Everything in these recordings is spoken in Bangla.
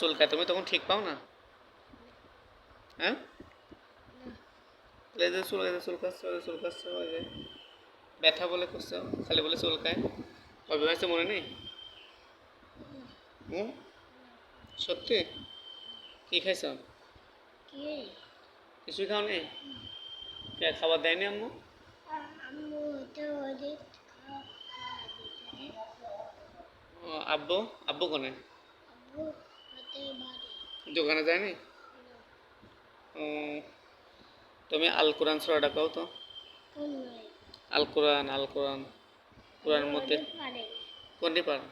চুলকায় তুমি তখন ঠিক পাও না? হ্যাঁ? তাহলে এই যে চুল এই যে চুলকাচ্ছ চুলকাচ্ছ ব্যথা বলে করছ খালি বলে চুলকায়। কবে হয়েছে মনে নেই? হুম? সত্যি? কি খাইছ? কিছুই খাও নি খাবার দেয়নি আম্মু? আব্বু? আব্বু কোনে? দোকানে যায়নি? ও, তুমি আল কোরআন সুরাটা কও তো। আল কোরআন আল কোরআন কোরআনের মধ্যে। কোনটি পারো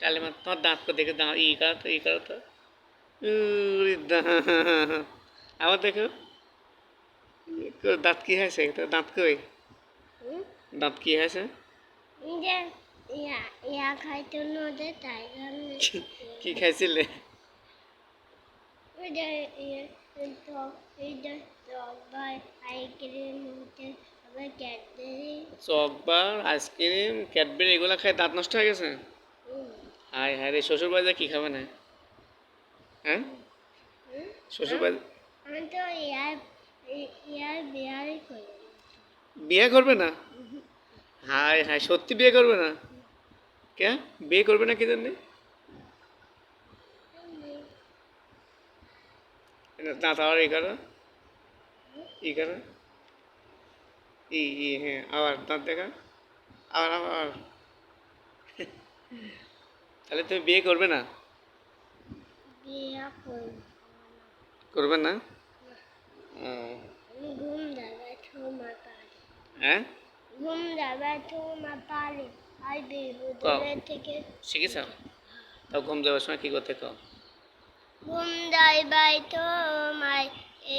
কালিমা তোমার দাঁত করে দেখে দাঁত ই করো তো ই করো তো। আবার দেখো। দাঁত কি হয়েছে? দাঁত কই? দাঁত কি হয়েছে? ইয়া ইয়া খাইতো তাই কি খাইছিলে? ইয়ে চকবার আইসক্রিম ক্যাডবেরি। এগুলো খাই দাঁত নষ্ট হয়ে গেছে? হায় হায় রে শ্বশুর বাড়িতে কি খাবে না? হ্যাঁ? শ্বশুর বাড়ি বিয়ে করবে না? হায় হায় সত্যি বিয়ে করবে না? কে বিয়ে করবে না কি জন্যে দাঁত আবার ই করো ই করো ই ই হ্যাঁ আবার দাঁত দেখা? আবার আবার তাহলে তুমি বিয়ে করবে না? করবে না। হ্যাঁ? ঘুম যাবে তোমার থেকে শিখেছ? তাও ঘুম যাওয়ার সময় কী করতে কও? ঘুম তোমায়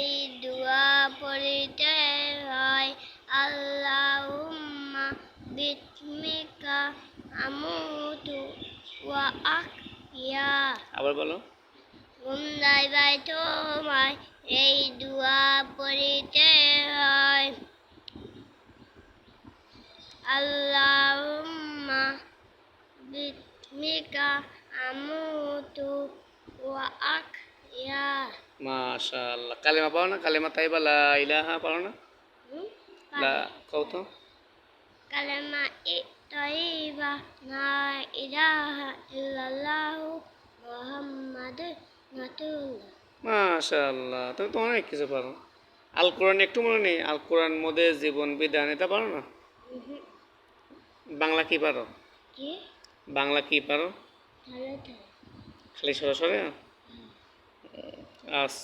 এই দোয়া পড়িতে হয়। বিসমিকা আমুতু ওয়া আবার বলো। ঘুম যাইবাই তোমায় এই দোয়া পড়িতে হয়। আল্লাহুম্মা বিসমিকা আমুতু ওয়া আহইয়া মাশাআল্লাহ। কালেমা পাও না কালেমা তাই বা লা ইলাহা পারো না লা কও তো কালেমা ইতাইবা লা ইলাহা ইল্লাল্লাহু রাসূলুল্লাহ। মাশাআল্লাহ। তুমি তো অনেক কিছু পারো। আল কোরআন একটু মনে নেই? আল কোরআন মধ্যে জীবন বিধান এটা পারো না? বাংলা কি পারো? কি? বাংলা কি পারো? খালি সরাসরি? আস